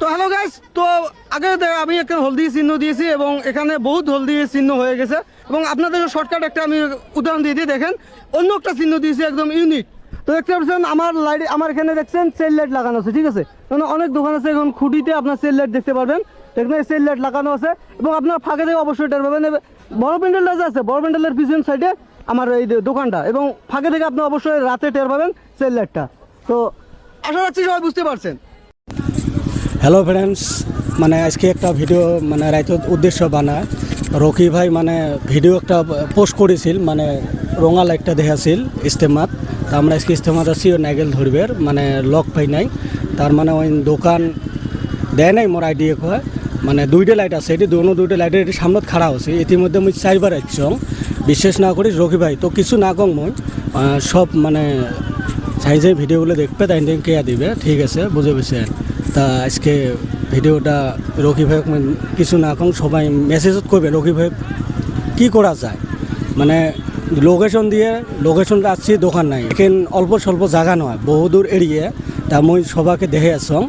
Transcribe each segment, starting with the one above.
তো hello guys তো আগে আমি একটা হলদি চিহ্ন দিয়েছি এবং এখানে বহুত হলদি চিহ্ন হয়ে গেছে এবং আপনাদের শর্টকাট একটা আমি উদাহরণ দিয়ে দিই, দেখেন, অন্য একটা চিহ্ন দিয়েছি একদম ইউনিক তো দেখতে পাচ্ছেন, আমার লাইট আমার এখানে দেখছেন সেল লাইট লাগানো আছে, ঠিক আছে? মানে অনেক দোকান আছে এখন খুঁটিতে আপনার সেল লাইট দেখতে পারবেন। এখানে সেল লাইট লাগানো আছে এবং আপনার ফাঁকে থেকে অবশ্যই টের পাবেন। বড় প্যান্ডেলটা যে আছে, বড় প্যান্ডেলের পিছন সাইডে আমার এই দোকানটা এবং ফাঁকে থেকে আপনি অবশ্যই রাতে টের পাবেন সেল লাইটটা তো আশা রাখছি সবাই বুঝতে পারছেন। হ্যালো ফ্রেন্ডস মানে আজকে একটা ভিডিও মানে রাইতত উদ্দেশ্য বানায়। রকি ভাই মানে ভিডিও একটা পোস্ট করেছিল মানে রঙা লাইটটা দেখাছিল ইস্তেমাত তা আমরা আজকে ইস্তেমাত আছি ও নাইগেল ধরবের মানে লক পাই নাই। তার মানে ওই দোকান দেয় নাই, মোর আইডিয়া কয়। মানে দুইটা লাইট আছে, এটি দোনো দুইটা লাইটের এটি সামনত খাড়া আছে ইতিমধ্যে মুই চাইবার আসছং বিশেষ না করি রকি ভাই, তো কিছু না কম মই। সব মানে চাই যে ভিডিওগুলো দেখবে, তাই কেয়া দিবে। ঠিক আছে, বুঝে পেয়েছেন তা আজকে ভিডিওটা রকি ভাইক কিছু না কম সবাই মেসেজত করবে রকি ভাই, কি করা যায়? মানে লোকেশন দিয়ে লোকেশন আসছি, দোকান নাই। এখান অল্প স্বল্প জায়গা নয়, বহুদূর এড়িয়ে তা মই সবাকে দেখে আসম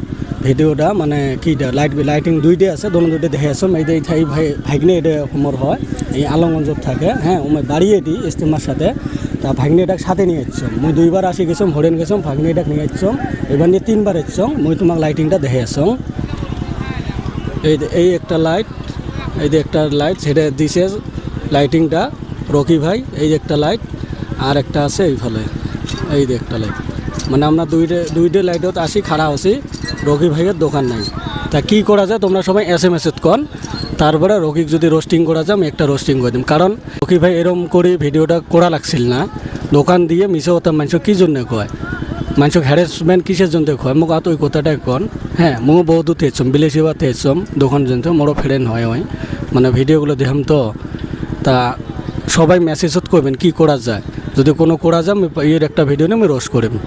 ভিডিওটা মানে কিটা লাইট লাইটিং দুইটাই আছে, দোনো দুইটা দেখে আসম এই এই ভাই ভাইগনে এটা হোমর হয়, এই আলমগঞ্জত থাকে হ্যাঁ ওমে বাড়িয়ে দিই ইস্তেমার সাথে। তা ভাগ্নে এটাকে সাথে নিয়ে যাচ্ছম মুই দুইবার আসি গেছম, হরেন গেছম ভাগ্নে এটাকে নিয়ে যাচ্ছম এবার নিয়ে তিনবার এসছম মুই তোমাক লাইটিংটা দেখে আসম এই এই একটা লাইট এই যে একটা লাইট সেটা দিছে লাইটিংটা রকি ভাই, এই যে একটা লাইট আর একটা আছে এইফালে এই যে একটা লাইট মানে আমরা দুইটে দুইটে লাইটত আসি, খাড়া আছি রকি ভাইয়ের দোকান নাই। তা কি করা যায়? তোমরা সবাই এস এম এস কন। তারপরে রকিক যদি রোস্টিং করা যায়, আমি একটা রোস্টিং করে দিম। কারণ রকি ভাই এরম করে ভিডিওটা করা লাগছিল না। দোকান দিয়ে মিশে হতাম মানুষ কী জন্য কয়? মানুষক হ্যারাসমেন্ট কিসের জন্য কয়? মোক আত ওই কথাটাই কন। হ্যাঁ মো বহুত থেছম বিলেসি বা থেছম দোকান জন্য মোরও ফ্রেন্ড হয় ওই। মানে ভিডিওগুলো দেখাম তো। তা সবাই মেসেজত করবেন কি করা যায়? যদি কোনো করা যায়, আমি এর একটা ভিডিও নিয়ে আমি রোস্ট করিম।